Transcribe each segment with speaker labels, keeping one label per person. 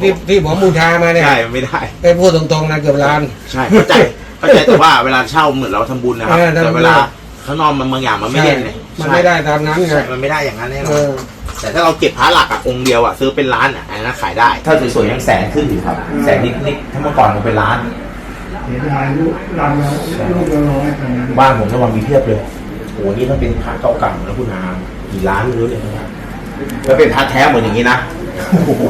Speaker 1: ที่ที่ผมบูชามาเนี่ย
Speaker 2: ใช่มันไม่ได้
Speaker 1: ไปพูดตรงๆนะเกือบล้าน
Speaker 2: ใช่เข้าใจเข้าใจแต่ว่าเวลาเช่าเหมือนเราทำบุญนะครับ
Speaker 1: เออทำบุญ
Speaker 2: แต่เวลาข้างนอกมันบางอย่างมันไม่เล่นเลย
Speaker 1: มัน
Speaker 2: ใช่
Speaker 1: ไม่ได้ตามนั้นไง
Speaker 2: ใช่มันไม่ได้อย่างนั้นแน่น
Speaker 1: เอ
Speaker 2: อน
Speaker 1: อ
Speaker 2: แต่ถ้าเราเก็บพระหลักอะองค์เดียวอะซื้อเป็นล้านอะอันนั้นขายได้ ถ้าสวยๆยังแสนขึ้นอยู่ครับ แสนนิดๆถ้าเมื่อก่อนมันเป็นล้าน
Speaker 3: เสียดายลูกเราเราลูกเราร้อยตอนนั้น
Speaker 2: บ้านผมระวังมีเพียบเลยโอ้โหนี่ถ้าเป็นพระเก่าๆแล้วคุณอากี่ล้านไม่รู้เลยนะครับแล้วเป็นพระแท้เหมือนอย่างนี้นะโอ้โห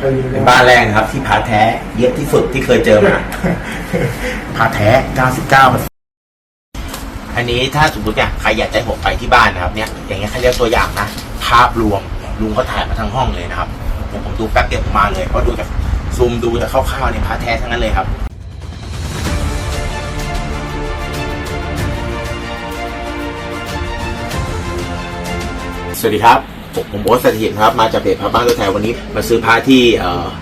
Speaker 2: เป็นบ้านแรกนะครับ ที่พระแท้เยอะที่สุดที่เคยเจอมาพระแท้ 99อันนี้ถ้าสมมติเนี่ยใครอยากจะให้ผมไปที่บ้านนะครับ เนี่ย อย่างเงี้ยเขาเรียกตัวอย่างนะ ภาพรวมลุงเขาถ่ายมาทั้งห้องเลยนะครับผมผมดูแป๊บเดียวผมมาเลยเพราะดูจากซูมดูจากคร่าวๆเนี่ยพระแท้ทั้งนั้นเลยครับสวัสดีครับ ผมผมโบ๊ทสถิตครับ มาจากเพจพระบ้านตัวแทนวันนี้ มาซื้อพระที่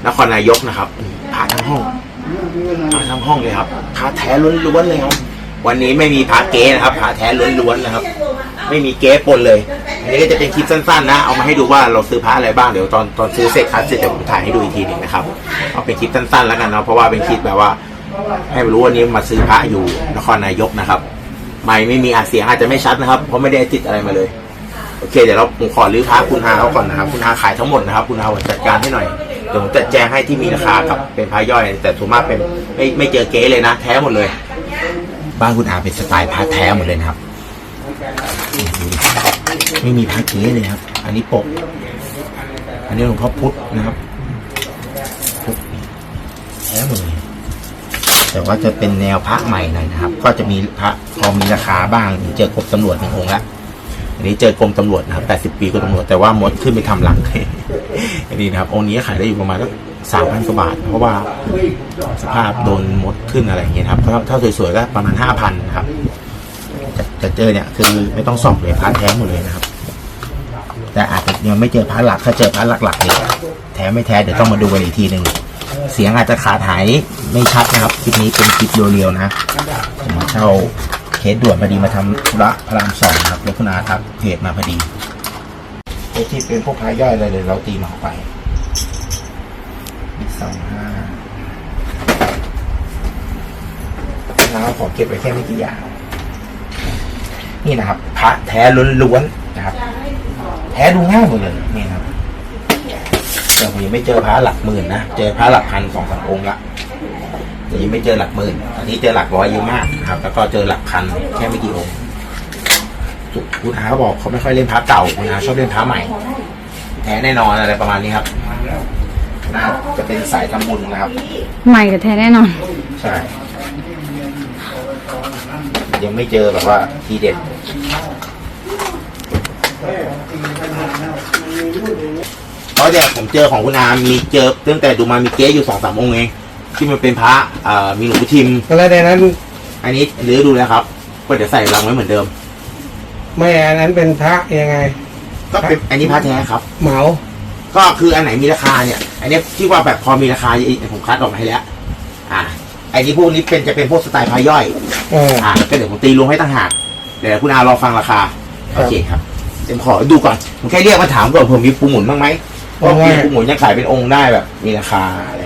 Speaker 2: นครนายกนะครับพระทั้งห้องพระทั้งห้องเลยครับพระแท้ล้วนๆเลยครับวันนี้ไม่มีพระเก๊นะครับพระแท้ล้วนๆนะครับ ไม่มีเก๊ปนเลย อันนี้ก็จะเป็นคลิปสั้นๆ นะ เอามาให้ดูว่าเราซื้อพระอะไรบ้างเดี๋ยวตอนตอนซื้อเสร็จคัดเสร็จเดี๋ยวผมถ่ายให้ดูอีกทีหนึ่งนะครับเอาเป็นคลิปสั้นๆแล้วกันเนาะเพราะว่าเป็นคลิปแบบว่า ให้รู้วันนี้มาซื้อพระอยู่นครนายกนะครับไม่ไม่มีอาเสียงอาจจะไม่ชัดนะครับ เพราะไม่ได้ติดอะไรมาเลย โอเคเดี๋ยวเราผมขอรื้อพระคุณอาเขาก่อนนะครับคุณอาขายทั้งหมดนะครับ คุณอาจัดการให้หน่อยเดี๋ยวผมจัดแจงให้ที่มีราคากับเป็นพระย่อย แต่ส่วนมากเป็นไม่ไม่เจอเก๊เลยนะ แท้หมดเลย บ้านคุณอาเป็นสไตล์พระแท้หมดเลยนะครับ ไม่มีพระเก๊เลยครับ อันนี้ปก อันนี้หลวงพ่อพุธนะครับพุทธแท้หมดเลยแต่ว่าจะเป็นแนวพระใหม่หน่อยนะครับ ก็จะมีพระพอมีราคาบ้างเจอกรมตำรวจหนึ่งองค์ละ อันนี้เจอกรมตำรวจนะครับ80 ปีกรมตำรวจแต่ว่ามดขึ้นไปทำหลังอันนี้นะครับองค์นี้ขายได้อยู่ประมาณสักสามพันกว่าบาท เพราะว่าสภาพโดนมดขึ้นอะไรอย่างเงี้ยครับถ้าถ้าสวยๆก็ประมาณห้าพันนะครับจะจะเจอเนี่ยคือไม่ต้องส่องเลยพาร์ทแท้หมดเลยนะครับ แต่อาจจะยังไม่เจอพาร์ทหลักถ้าเจอพาร์ทหลักๆเนี่ยแท้ไม่แท้เดี๋ยวต้องมาดูกันอีกทีหนึ่งเสียงอาจจะขาดหายไม่ชัดนะครับคลิปนี้เป็นคลิปเรียวๆนะผมมาเช่า เคสด่วนพอดีมาทำธุระพระรามสองครับแล้วคุณอาทักเพจมาพอดีไอที่เป็นพวกพายย่อยอะไรเลยเราตีมาเข้าไปสองห้าแล้วขอเก็บไว้แค่ไม่กี่อย่างนี่นะครับ พระแท้ล้วนๆนะครับ แท้ดูง่ายหมดเลยนี่นะครับแต่ผมยังไม่เจอพระหลักหมื่นนะ เจอพระหลักพันสองสามองค์ละ แต่ยังไม่เจอหลักหมื่นอันนี้เจอหลักร้อยเยอะมากนะครับ แล้วก็เจอหลักพันแค่ไม่กี่องค์คุณอาเขาบอกเขาไม่ค่อยเล่นพระเก่าคุณอาชอบเล่นพระใหม่ แท้แน่นอนอะไรประมาณนี้ครับน่าจะเป็นสายทำบุญนะครับ
Speaker 4: ใหม่กับแท้แน่นอน
Speaker 2: ใช่ ยังไม่เจอแบบว่าทีเด็ดเพราะเนี่ยผมเจอของคุณอามีเจอตั้งแต่ดูมามีเก๊อยู่สองสามองค์เอง ที่มันเป็นพระเอ่อมีหลวงพ่อทิม
Speaker 1: แล้วในนั้น
Speaker 2: อันนี้รื้อดูแล้วครับ ก็เดี๋ยวใส่รังไว้เหมือนเดิม
Speaker 1: ไม่อันนั้นเป็นพระยังไง
Speaker 2: ก็เป็นอันนี้พระแท้ครับ
Speaker 1: เหมา
Speaker 2: ก็คืออันไหนมีราคาเนี่ย อันนี้ที่ว่าแบบพอมีราคาผมคัดออกมาให้แล้ว อ่าอันนี้พวกนี้เป็นจะเป็นพวกสไตล์พระย่อย
Speaker 1: เออ
Speaker 2: อ่าก็เดี๋ยวผมตีรวมให้ต่างหากเดี๋ยวคุณอารอฟังราคา
Speaker 1: ครับ
Speaker 2: โอเคครับเดี๋ยวขอดูก่อนผมแค่เรียกมาถามก่อนผมมีปูหมุนบ้างไหมเพราะ
Speaker 1: เอาไว้
Speaker 2: มีปูหมุนยังขายเป็นองค์ได้แบบ มีราคาอะไรเ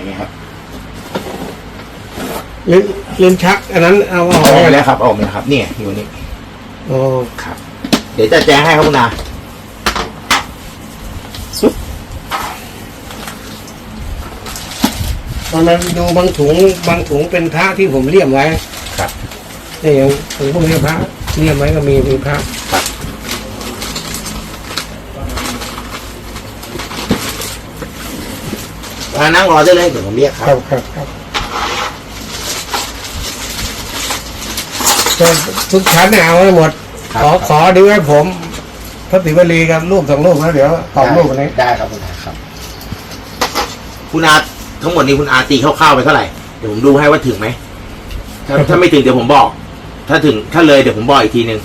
Speaker 2: งี้ยครับ
Speaker 1: ลิ้นลิ้นชัก อันนั้นเอาออก
Speaker 2: เอา
Speaker 1: ไป
Speaker 2: ไปแล้วครับเอาไปแล้วครับเนี่ยอยู่นี่
Speaker 1: โอ้
Speaker 2: ครับ เดี๋ยวจะแจ้งให้ครับคุณอา
Speaker 1: ตอนนั้นดูบางถุงบางถุงเป็นพระที่ผมเลี่ยมไว้
Speaker 2: ครับ
Speaker 1: นี่อย่างถุงพวกนี้พระเลี่ยมไว้ก็มีมีพระ
Speaker 2: มานั่งรอได้เลยเดี๋ยวผมเรียกค
Speaker 1: ค
Speaker 2: รั
Speaker 1: รับบครับครับ ก็ทุกชั้นเนี่ยเอาไว้หมด
Speaker 2: ครับ
Speaker 1: ขอขอดูให้ผมพระติวลีกับรูปสองรูปแล้วเดี๋ยวตอบรูปอันนี้
Speaker 2: ได้ครับคุณอาครับ คุณอาทั้งหมดนี้คุณอาตีคร่าวๆไปเท่าไหร่เดี๋ยวผมดูให้ว่าถึงไหมถ้าถ้าไม่ถึงเดี๋ยวผมบอก ถ้าถึงถ้าเลยเดี๋ยวผมบอกอีกทีหนึ่ง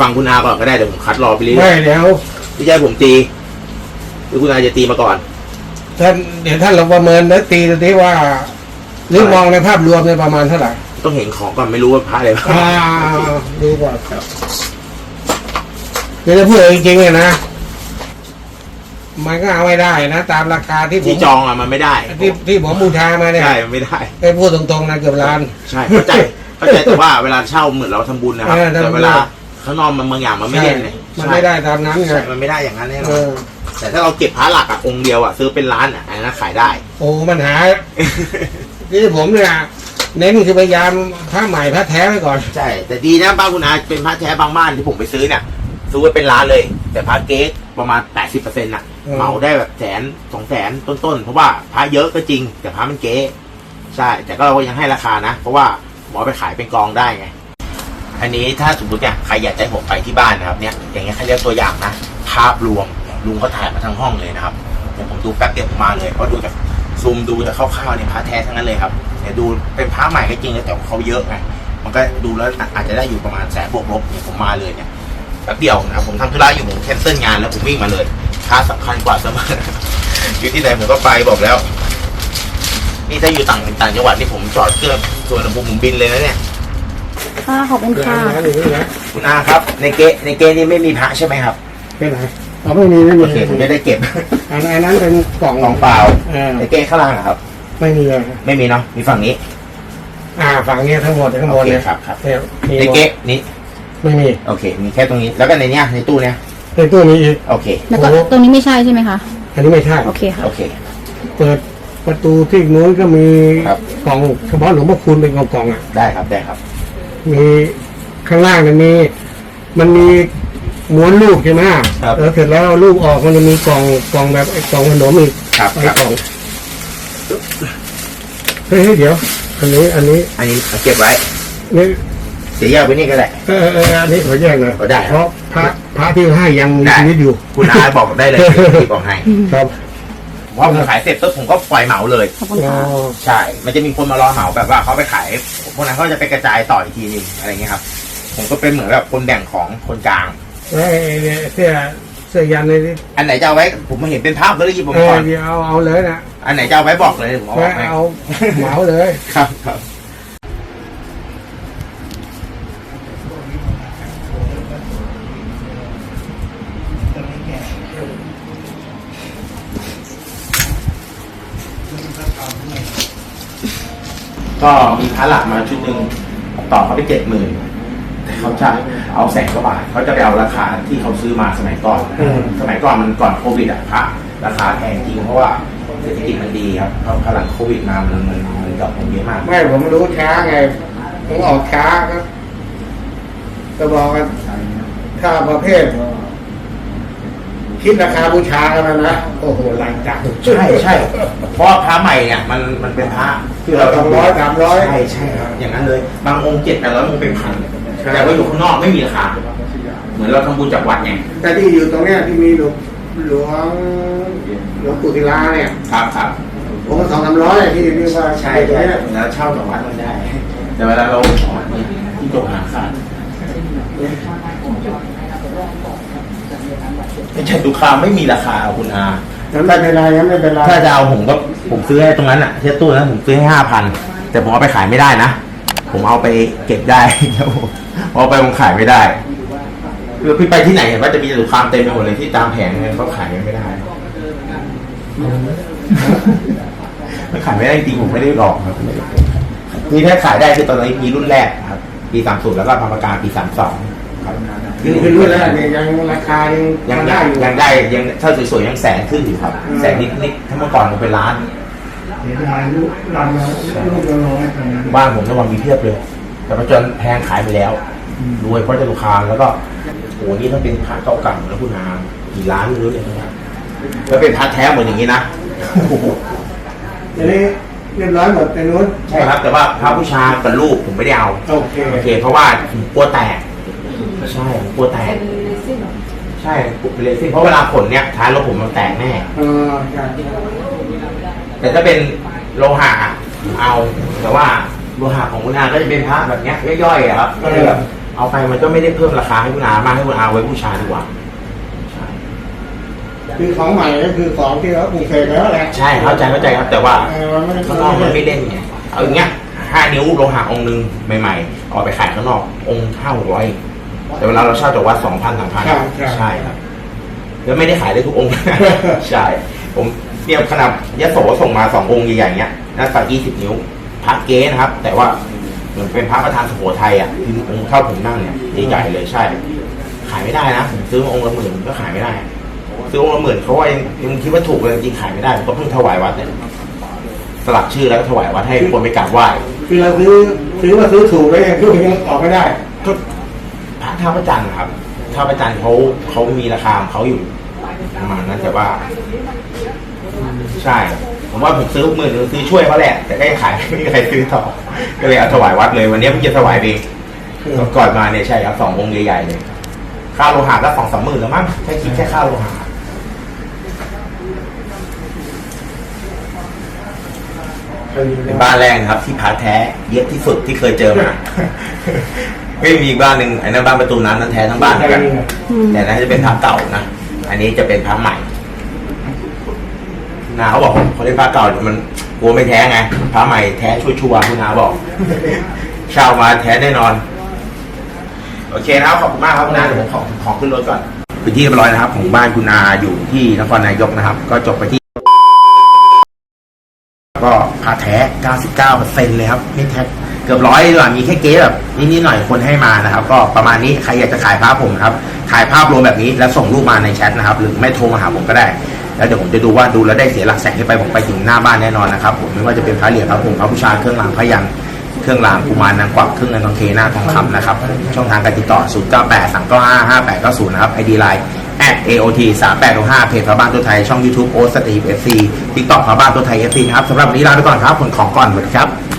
Speaker 2: ฟังคุณอาก่อนก็ได้เดี๋ยวผมคัดรอไปเรื่อ
Speaker 1: ไม่
Speaker 2: ย
Speaker 1: เดี๋ยว
Speaker 2: ๆไม่ใช่ผมตีหรือคุณอาจะตีมาก่อน
Speaker 1: ท่านเดี๋ยวท่านลองประเมินแล้วตีดูที่ว่าหรือมองในภาพรวมในยประมาณเท่าไหร่
Speaker 2: ต้องเห็นของก่อนไม่รู้ว่าพระอะไรบ้าง
Speaker 1: อ่าดูก่อนเดี๋ยวจะพูดจริงๆเลยนะ มันก็เอาไม่ได้นะ ตามราคาที่ผม
Speaker 2: ที่จองอะมันไม่ได้
Speaker 1: ที่ที่ผมบูชามาเนี่ย
Speaker 2: ใช่มันไม่ได้
Speaker 1: ไปพูดตรงๆนะเกือบล้าน
Speaker 2: ใช่เข้าใจเข้าใจแต่ว่าเวลาเช่าเหมือนเราทำบุญนะครับ
Speaker 1: เออทำบุญ
Speaker 2: แต่เวลาข้างนอกมันบางอย่างมันไม่เล่นเลย
Speaker 1: มันไม่ได้ตามนั้นไง
Speaker 2: ใช่มันไม่ได้อย่างนั้นแน่น
Speaker 1: เอ
Speaker 2: อน
Speaker 1: อ
Speaker 2: แต่ถ้าเราเก็บพระหลักอะองค์เดียวอะซื้อเป็นล้านอะอันนั้นขายได้
Speaker 1: โอ้มันหาที่ผมเนี่ย เน้นคือพยายามผ้าใหม่ผ้าแท้ไว้ก่อน
Speaker 2: ใช่ แต่ดีนะบ้านคุณอาเป็นพระแท้บางบ้านที่ผมไปซื้อเนี่ยซื้อไว้เป็นล้านเลย แต่พระเก๊กประมาณ 80%น่ะ
Speaker 1: อืม
Speaker 2: เหมาได้แบบแสนสองแสนต้นๆ เพราะว่าพระเยอะก็จริง แต่พระมันเก๊ใช่ แต่ก็เราก็ยังให้ราคานะ เพราะว่าหมอไปขายเป็นกองได้ไง อันนี้ถ้าสมมติเนี่ยใครอยากจะให้ผมไปที่บ้านนะครับเนี่ยอย่างเงี้ยเขาเรียกตัวอย่างนะภาพรวมลุงเขาถ่ายมาทั้งห้องเลยนะครับเดี๋ยวผมดูแป๊บเดียวผมมาเลยเพราะดูจากซูมดูจากคร่าวๆเนี่ยพระแท้ทั้งนั้นเลยครับ เดี๋ยวดูเป็นพระใหม่ก็จริงนะแต่เขาเยอะไงมันก็ดูแล้วอาจจะได้อยู่ประมาณแสนบวกลบเนี่ยผมมาเลยเนี่ยแป๊บเดียวนะครับผมทำธุระอยู่ผมแคนเซิลงานแล้วผมวิ่งมาเลยพระสำคัญกว่าเสมออยู่ที่ไหนผมก็ไปบอกแล้ว นี่ถ้าอยู่ต่างต่างจังหวัดนี่ผมจอดเครื่องส่วนลำพูผมบินเลยนะเนี่ย
Speaker 4: ค่ะขอบคุณค่ะ
Speaker 1: นะอย่างนี้นะ
Speaker 2: คุณอาครับ ในเกะในเกะนี่ไม่มีพระใช่ไหมครับ
Speaker 1: เป็นไรเอาไม่มีไม่มี
Speaker 2: โอเคผมจะได้เก็บ
Speaker 1: อันอันนั้นเป็นกล่อง
Speaker 2: กองเปล่า
Speaker 1: เออ
Speaker 2: ในเกะข้างล่างเหรอครับ
Speaker 1: ไม่มีเลย
Speaker 2: ไม่มีเนาะมีฝั่งนี้
Speaker 1: อ่าฝั่งนี้ทั้งหมดข้างบ
Speaker 2: โอนเค
Speaker 1: เนี่ย
Speaker 2: ครับครับ
Speaker 1: เนี่ยมี
Speaker 2: ใน
Speaker 1: หมด
Speaker 2: เกะนี้
Speaker 1: ไม่มี
Speaker 2: โอเค มีแค่ตรงนี้ แล้วก็ในเนี้ยในตู้เนี้ย
Speaker 1: ในตู้นี้อีก
Speaker 2: โอเค
Speaker 4: แล้วก็
Speaker 1: โอ้
Speaker 4: ตรงนี้ไม่ใช่ใช่ไหมคะ
Speaker 1: อันนี้ไม่ใช่
Speaker 4: โอเคค่ะ
Speaker 2: โอเค
Speaker 1: เปิดประตูที่นู้นก็มี
Speaker 2: ครับ
Speaker 1: กล่องเฉพาะหลวงพ่อคูณเป็นกล่องกล่องๆอะ
Speaker 2: ได้ครับได้ครับ
Speaker 1: มีข้างล่างเนี่ยมี มันมีม้วนลูกใช่ไหม
Speaker 2: ครับ
Speaker 1: แล้วเสร็จแล้วเอาลูกออกมันจะมีกล่องกล่องแบบไอ้กล่องขนมอีก
Speaker 2: ครับ
Speaker 1: ไอ้
Speaker 2: ครับ
Speaker 1: กล่อง เฮ้ยเฮ้ยเดี๋ยว อันนี้อันนี้
Speaker 2: อันนี้เอาเก็บไว้
Speaker 1: นี่
Speaker 2: เสียแยกไว้นี่ก็ได้
Speaker 1: เออเออเอออันนี้ขอแยกหน่อย
Speaker 2: ก็ได้ครับ
Speaker 1: เพราะพระพระที่ให้ยังมี
Speaker 2: ได้
Speaker 1: ชีวิตอยู่
Speaker 2: คุณอาบอกได้เลยที่บอกให้
Speaker 1: ครับ
Speaker 2: เพราะผมขายเสร็จปุ๊บผมก็ปล่อยเหมาเลย
Speaker 4: ขอบคุณ
Speaker 1: อ๋อ
Speaker 4: ค่ะ
Speaker 2: ใช่ มันจะมีคนมารอเหมาแบบว่าเขาไปขายพวกนั้นเขาจะไปกระจายต่ออีกทีนึงอะไรเงี้ยครับ ผมก็เป็นเหมือนแบบคนแบ่งของคนกลาง
Speaker 1: แล้วไอ้เนี่ยเสื้อเสื้อยันในนี้
Speaker 2: อันไหนจะเอาไว้ผมมาเห็นเป็นภาพก็เลยหยิบผม
Speaker 1: เออ
Speaker 2: ก่อน
Speaker 1: เดี๋ยวเอาเอาเลยนะ
Speaker 2: อันไหนจะเอาไว้บอกเลยผมเอา
Speaker 1: แล้
Speaker 2: ไว้ให้
Speaker 1: เอาเหมาเลย
Speaker 2: ครับครับ ก็มีพระหลักมาชุดหนึ่งต่อเขาไปเจ็ดหมื่นแต่เขาจะเอาแสนกว่าบาทเขาจะไปเอาราคาที่เขาซื้อมาสมัยก่อน
Speaker 1: อืม
Speaker 2: สมัยก่อนมันก่อนโควิดอะพระราคาแพงจริงเพราะว่า เศรษฐกิจมันดีครับเพราะพอหลังโควิดมามันมันมันดรอปลงเยอะมาก
Speaker 1: ไม่ผมรู้ช้าไง ผมออกช้าก็จะบอกกันถ้าประเภท คิดราคาบูชากันมานะ โอ้โหหลายจัง
Speaker 2: ใช่ใช่ เพราะว่าพระใหม่เนี่ยมันมันเป็นพระที่เรา
Speaker 1: สองร้อยสามร้อย
Speaker 2: ใช่ใช่ครับอย่างนั้นเลย บางองค์เจ็ดแปดร้อยองค์เป็นพัน
Speaker 1: ใช่
Speaker 2: แต่ว่าอยู่ข้างนอกไม่มีราคาเหมือนเราทำบุญจากวัดไง
Speaker 1: แต่ที่อยู่ตรงเนี้ยที่มีหลวง หลวงหลวงปู่ศิลาเนี่ย
Speaker 2: ครับครับ
Speaker 1: ผมก็สองสามร้อยที่เรียกว่า
Speaker 2: ใช่
Speaker 1: ตรง
Speaker 2: ใช่
Speaker 1: เนี้ย
Speaker 2: แล้วเช่าจากวัดมันได้ แต่เวลาเราขอเนี่ยที่จบหาขาดไม่ใช่ทุกคราวไม่มีราคาคุณอา
Speaker 1: งั้นไม่เป็นไรงั้นไม่เป็นไร
Speaker 2: ถ้าจะเอาผมก็ผมซื้อให้ตรงนั้นอะที่ตู้นั้นผมซื้อให้ห้าพันแต่ผมเอาไปขายไม่ได้นะ ผมเอาไปเก็บได้ครับผมเอาไปผมขายไม่ได้ คือพี่ไปที่ไหนเห็นว่าจะมีลูกค้าเต็มไปหมดเลยที่ตามแผงเนี่ยเขาขายกันไม่ได้มันขายไม่ได้จริงผมไม่ได้หลอกครับนี่ถ้าขายได้คือตอนนี้มีรุ่นแรกครับ ปีสามศูนย์แล้วก็พามากาปีสามสองครับ
Speaker 1: คือคือรุ่นแรกเนี่ยยังราคายัง
Speaker 2: ยัง
Speaker 1: ได้
Speaker 2: ได้
Speaker 1: อยู่
Speaker 2: ยังได้ยังถ้าสวยๆยังแสนขึ้นอยู่ครับ
Speaker 1: อืม
Speaker 2: แสนนิดๆถ้าเมื่อก่อนมันเป็นล้าน
Speaker 3: เสียดายลูกลำละลูกละร้อยตอนนั้น
Speaker 2: บ้านผมระวังมีเพียบเลย แต่ปัจจุบันแพงขายไปแล้วรวยเพราะจะลูกค้าแล้วก็โอ้โหนี่ถ้าเป็นพระเก่าๆแล้วคุณอากี่ล้านไม่รู้เลยนะครับแล้วเป็นพระแท้เหมือนอย่างนี้นะโอ้โห
Speaker 1: อันนี้เรียบร้อยหมดในนู้น
Speaker 2: ใช่ครับ แต่ว่าพระผู้ชายกับลูกผมไม่ได้เอา
Speaker 1: โอเค
Speaker 2: โอเค เพราะว่าผมกลัวแตกใช่ผมกลัวแตกใช่เป็นเลซิ่งเพราะเวลาขนเนี่ยท้ายรถผมมันแตกแน่
Speaker 1: เออใช่
Speaker 2: แต่ถ้าเป็นโลหะอะผมเอา แต่ว่าโลหะของคุณอาก็จะเป็นพระแบบเนี้ยย่อยๆอะครับก็เลยแบบ เอาไปมันก็ไม่ได้เพิ่มราคาให้คุณอามากให้คุณอาไว้บูชาดีกว่าใช่
Speaker 1: คือของใหม่ก็คือของที่เขาปลูกเสกแล้วแหละ
Speaker 2: ใช่เข้าใจเข้าใจครับ แต่ว่า
Speaker 1: เออมันไม่ได้
Speaker 2: ข้างนอกมันไม่เล่นไงเอาอย่างเงี้ยห้านิ้วโลหะองค์หนึ่งใหม่ๆเอาไปขายข้างนอกองค์ห้าหกร้อยแต่เวลาเราเช่าจากวัดสองพันสามพันใช่ครับแล้วไม่ได้ขายได้ทุกองค์ ใช่ ผมเนี่ยขนาดยะโสส่งมาสององค์ใหญ่ๆเนี้ยหน้าตักยี่สิบนิ้วพระเก๊นะครับ แต่ว่า เหมือนเป็นพระประธานสุโขทัยอะที่องค์เท่าผมนั่งเนี่ยใหญ่ๆเลยใช่ ขายไม่ได้นะผมซื้อมาองค์ละหมื่นก็ขายไม่ได้ ซื้อองค์ละหมื่นเขาว่ายังยังคิดว่าถูกเลยจริงๆขายไม่ได้ผมก็เพิ่งถวายวัดเนี่ยสลักชื่อแล้วก็ถวายวัดให้คนไปกราบไหว้
Speaker 1: คือเราซื้อซื้อมาซื้อถูกแล้วยังซื้อยังออกไม่ได้
Speaker 2: ก็พระท่าพระจันทร์นะครับท่าพระจันทร์เขาเขามีราคาของเขาอยู่ประมาณนั้นแต่ว่า ใช่ ผมว่าผมซื้อหมื่นหรือซื้อช่วยเขาแหละ แต่ก็ยังขายไม่มีใครซื้อต่อ ก็เลยเอาถวายวัดเลย วันนี้เพิ่งจะถวายเองก่อนมาเนี่ยใช่ครับสององค์ใหญ่ๆเลย ค่าโลหะก็สองสามหมื่นแล้วมั้งแค่คิดแค่ค่าโลหะเป็นบ้านแรกนะครับ ที่พาแท้เยอะที่สุดที่เคยเจอมา ไม่มีอีกบ้านหนึ่งไอ้นั่นบ้านประตูน้ำนั้นแท้ทั้งบ้านเหมือนกัน
Speaker 4: อืม
Speaker 2: แต่นั่นจะเป็นพระเก่านะ อันนี้จะเป็นพระใหม่ นาเขาบอกเขาเล่นพระเก่าเดี๋ยวมันกลัวไม่แท้ไงพระใหม่แท้ชัวร์ๆคุณนาบอกเช่ามาแท้แน่นอน โอเคนะครับขอบคุณมากครับคุณนาเดี๋ยวผมขอขอขึ้นรถก่อนเป็นที่เรียบร้อยนะครับ ของบ้านคุณนาอยู่ที่นครนายกนะครับ ก็จบไปที่ก็พาแท้ 99%เซ็นต์เลยครับ ไม่แท้เกือบร้อยดีกว่ามีแค่เก๊แบบนิดๆหน่อยคนให้มานะครับ ก็ประมาณนี้ใครอยากจะขายภาพผมครับ ถ่ายภาพรวมแบบนี้แล้วส่งรูปมาในแชทนะครับ หรือไม่โทรมาหาผมก็ได้ แล้วเดี๋ยวผมจะดูว่าดูแล้วได้เสียหลักแสนขึ้นไปผมไปถึงหน้าบ้านแน่นอนนะครับผมไม่ว่าจะเป็นพระเหรียญพระผงพระผู้ชายเครื่องรางพระยันเครื่องรางกุมารนางกวักเครื่องเงินทองเทหน้าทองคำนะครับช่องทางการติดต่อ 0 9 8 3 9 5 5 8 9 0 นะครับ ID Line at aot 3 8 6 5เพจพระบ้านตัวไทย ช่อง YouTube โอสตีฟเอฟซีทิกตอกพระบ้านตัวไทยเอฟซีครับสำหรับวันนี้ลาไปก่อนครับผลของก่อนสวัสดีครับ